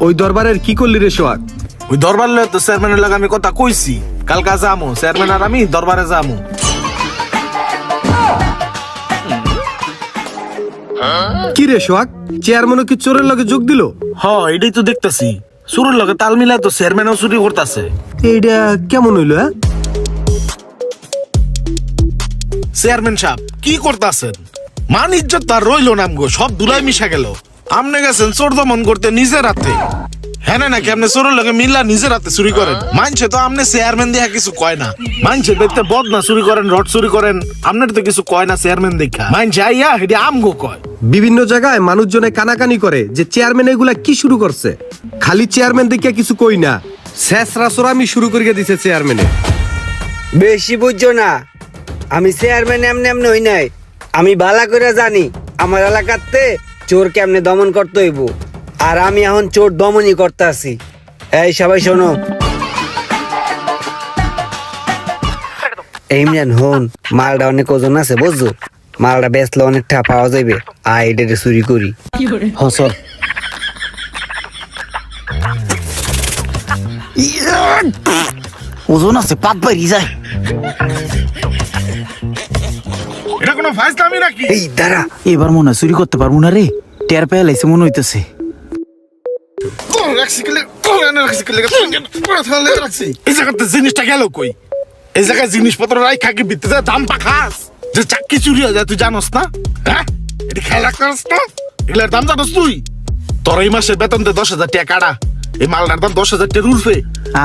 ওই দরবারের কি করলি রে সোহাগ? ওই দরবার লয়ে তো চেয়ারম্যানের লাগে আমি কথা কইছি। কালকা যামু চেয়ারম্যান আর আমি দরবারে যামু। কি রে সোহাগ? চেয়ারম্যানও কি চোরের লগে যোগ দিল? হ এটাই তো দেখতেছি। সুরের লগে তাল মিলায় তো চেয়ারম্যানও চুরি করতেছে। এইটা কেমন হইল হ্যাঁ? চেয়ারম্যান সাহেব কি করতেছেন? মান ইজ্জত তার রইল নাম গো সব দুলাই মিশা গেল। আপনি গেছেন চোর দমন করতে নিজের হাতে হ্যাঁ না নাকি আপনি চোরের লগে মিল্লা নিজের হাতে চুরি করেন? মানছে তো আপনি চেয়ারম্যান দেখা কিছু কয় না। মানছে দেখতে বদ না চুরি করেন রড চুরি করেন আপনার তো কিছু কয় না চেয়ারম্যান দেখা। মানছে আইয়া হেডি আমগো কয়। বিভিন্ন জায়গায় মানুষজনে কানাকানি করে যে চেয়ারম্যান এগুলা কি শুরু করছে? খালি চেয়ারম্যান দেখে কিছু কই না। শেষ রাসর আমি শুরু করিয়ে দিছে চেয়ারম্যানে। বেশি বুঝছ না আমি চেয়ারম্যান এমনি এমনি হই নাই। আমি বালা করে জানি আমার এলাকাতে চোর কেমনে দমন করতে হইব? আর আমি এখন চোর দমনই করতে আছি। এই সবাই শোনো। ইমরান হন মালটা অনেক ওজন আছে বুঝছ? মালটা বেচলে অনেক টাকা পাওয়া যাবে আই এটা চুরি করি। হসল ওজন আছে পাত বাইরি যায়। এটা কোনো ফাইজলামি নাকি? এই দাঁড়া। এবার মনে হয় চুরি করতে পারব না রে। টের পেয়ে লাইছে মনে হইতেছে। এই জায়গাতে জিনিসটা গেল কই? এই জায়গায় জিনিসপত্র রাই খাকি বিতে যায় দাম পাখাস যে চাকরি চুরি হয়ে যায় তুই জানোস না? হ্যাঁ? এটা খেলা করস না? এগুলার দাম জানোস তুই? তোর এই মাসের বেতন দে দশ হাজার টাকা কাটা এই মালটার দাম দশ হাজার টাকা উঠবে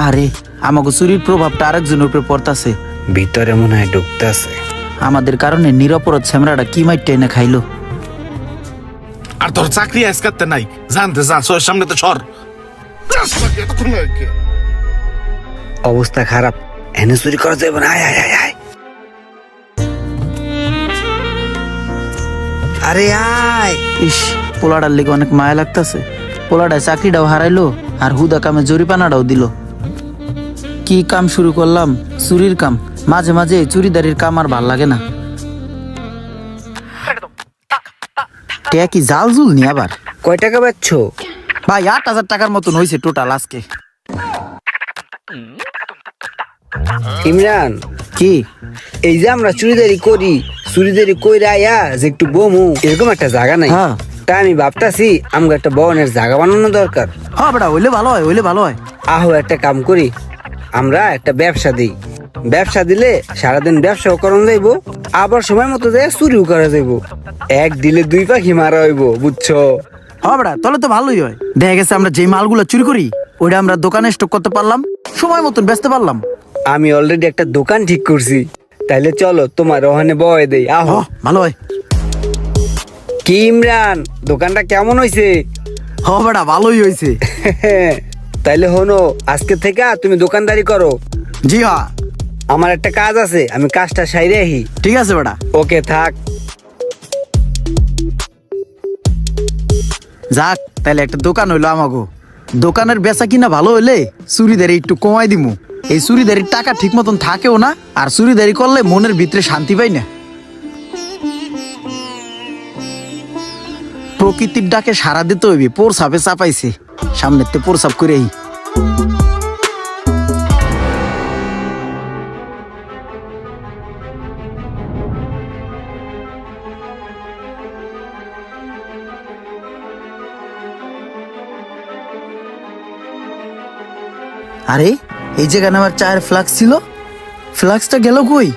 আরে আমাকে চুরির প্রভাবটা আরেকজনের উপরে পড়তাছে। ভিতরে মনে হয় ঢুকতে আছে আমাদের কারণে নিরাপরাধ স্যামরাটা কি মাইটটা এনে খাইলো। আর তোর চাকরি আজকাতে নাই। জানতে যা সোয়ের সামনে তো সর? অবস্থা খারাপ। এনে চুরি করা যাবে না আয় আয় আয় আয়। আরে আয়। ইস পোলাটার লেগে অনেক মায়া লাগতাছে। পোলাটায় চাকরিটাও হারাইলো আর হুদা কামে জরিপানাটাও দিল। কি কাম শুরু করলাম? চুরির কাম। মাঝে মাঝে চুরিদারির কাম আর ভালো লাগে না। টিয়া কি জাল জুল নি আবার? কয় টাকা পাচ্ছ? ভাই আট হাজার টাকার মতন হয়েছে টোটাল আজকে। ইমরান কি? এই যে আমরা চুরিদারি করি চুরিদারি কইরা আয়া যে একটু বমু এরকম একটা জায়গা নাই। হ্যাঁ। তা আমি ভাবতাছি আমাকে একটা বনের জায়গা বানানো দরকার। হ্যাঁ বেটা হইলে ভালো হয় হইলে ভালো হয়। আহো একটা কাম করি আমরা একটা ব্যবসা দিই। ব্যবসা দিলে সারাদিন ব্যবসাও করানো যাইব আবার সময় মতো যায় চুরিও করা যাইব। এক দিলে দুই পাখি মারা হইব বুঝছ? হ্যাঁ তাহলে তো ভালোই হয়। দেখা গেছে আমরা যে মালগুলো চুরি করি ওইটা আমরা দোকানে স্টক করতে পারলাম সময় মতন বেচতে পারলাম। আমি অলরেডি একটা দোকান ঠিক করছি। তাইলে চলো তোমার ওখানে বয় দেই আহ। হ ভালো হয়। কি ইমরান দোকানটা কেমন হইছে? হ বেটা ভালোই হয়েছে তাইলে হনো আজকে থেকে তুমি দোকানদারি করো। জি হ্যাঁ। আমার একটা কাজ আছে আমি কাজটা সাইরে আহি। ঠিক আছে বেটা। ওকে থাক। যাক তাহলে একটা দোকান হইল আমাগো। দোকানের বেচা কিনা ভালো হইলে চুরিদারি একটু কমাই দিমু। এই চুরিদারির টাকা ঠিক মতন থাকেও না আর চুরিদারি করলে মনের ভিতরে শান্তি পাই না। প্রকৃতির ডাকে সারা দিতে হইবে পোর সাপে চাপাইছে। সামনের তে পোর সাপ করেই আরে এই যেখানে আমার চায়ের ফ্লাক্স ছিল? ফ্লাক্সটা গেল কই?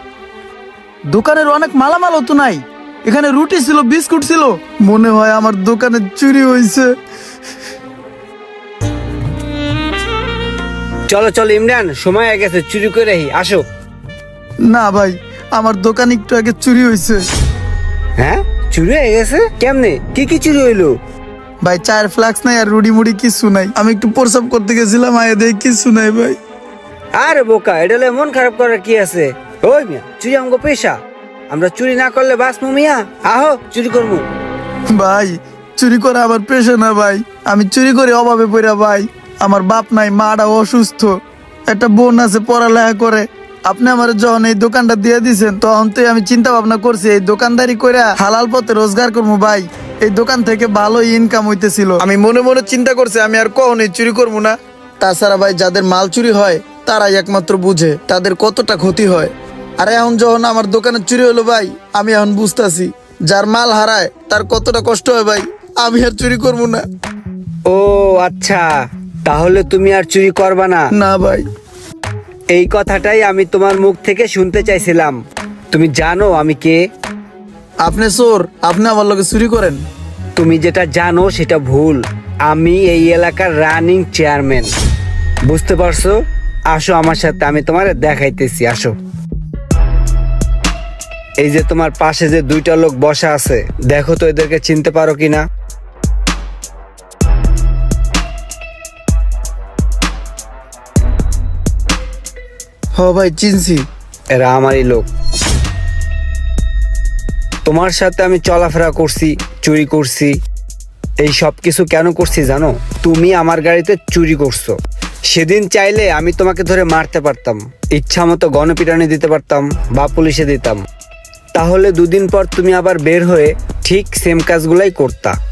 দোকানের অনেক মালামাল তো নাই। এখানে রুটি ছিল বিস্কুট ছিল। মনে হয় আমার দোকানে চুরি হয়েছে চলো চলো ইমরান সময় হয়ে গেছে চুরি করে আহি আসো। না ভাই আমার দোকান একটু আগে চুরি হয়েছে হ্যাঁ? চুরি হয়ে গেছে? কেমনে? কি কি চুরি হইল? ভাই চায়ের ফ্লাক্স নাই আর রুডি মুড়ি কিছু নাই। আমি একটু প্রসাব করতে গেছিলাম আয় দেখ কিছু নাই ভাই। আরে বোকা এটা হলে মন খারাপ করার কি আছে? ওই মিয়া চুরি আমগো পেশা। আমরা চুরি না করলে বাঁচবো মিয়া? আহো চুরি করব। ভাই চুরি করা আবার পেশা না ভাই। আমি চুরি করে অভাবে পড়া ভাই। আমার বাপ নাই মাটা অসুস্থ। একটা বোন আছে পড়ালেখা করে। আপনি আমার যখন এই দোকানটা দিয়ে দিছেন তখন তো আমি চিন্তা ভাবনা করছি এই দোকানদারি করে হালাল পথে রোজগার করব ভাই। এই দোকান থেকে ভালো ইনকাম হইতেছিল। আমি মনে মনে চিন্তা করছি আমি আর কখনোই চুরি করব না। তাছাড়া ভাই যাদের মাল চুরি হয় তারাই একমাত্র বুঝে তাদের কতটা ক্ষতি হয়। আর এখন যখন আমার দোকানে চুরি হলো ভাই আমি এখন বুঝতেছি যার মাল হারায় তার কতটা কষ্ট হয় ভাই আমি আর চুরি করব না। ও আচ্ছা তাহলে তুমি আর চুরি করবা না? না ভাই। এই কথাটাই আমি তোমার মুখ থেকে শুনতে চাইছিলাম। তুমি জানো আমি কে? আপনি চোর আপনি আমার লগে চুরি করেন। তুমি যেটা জানো সেটা ভুল। আমি এই এলাকার রানিং চেয়ারম্যান বুঝতে পারছ? আসো আমার সাথে আমি তোমার দেখাইতেছি আসো। এই যে তোমার পাশে যে দুইটা লোক বসা আছে দেখো তো এদেরকে চিনতে পারো কিনা? হ ভাই চিনছি। এরা আমারই লোক। তোমার সাথে আমি চলাফেরা করছি, চুরি করছি। এই সব কিছু কেন করছি জানো? তুমি আমার গাড়িতে চুরি করছ। সেদিন চাইলে আমি তোমাকে ধরে মারতে পারতাম। ইচ্ছা মতো গণপিটানি দিতে পারতাম বা পুলিশে দিতাম। তাহলে দুদিন পর তুমি আবার বের হয়ে ঠিক সেম কাজগুলাই করতা।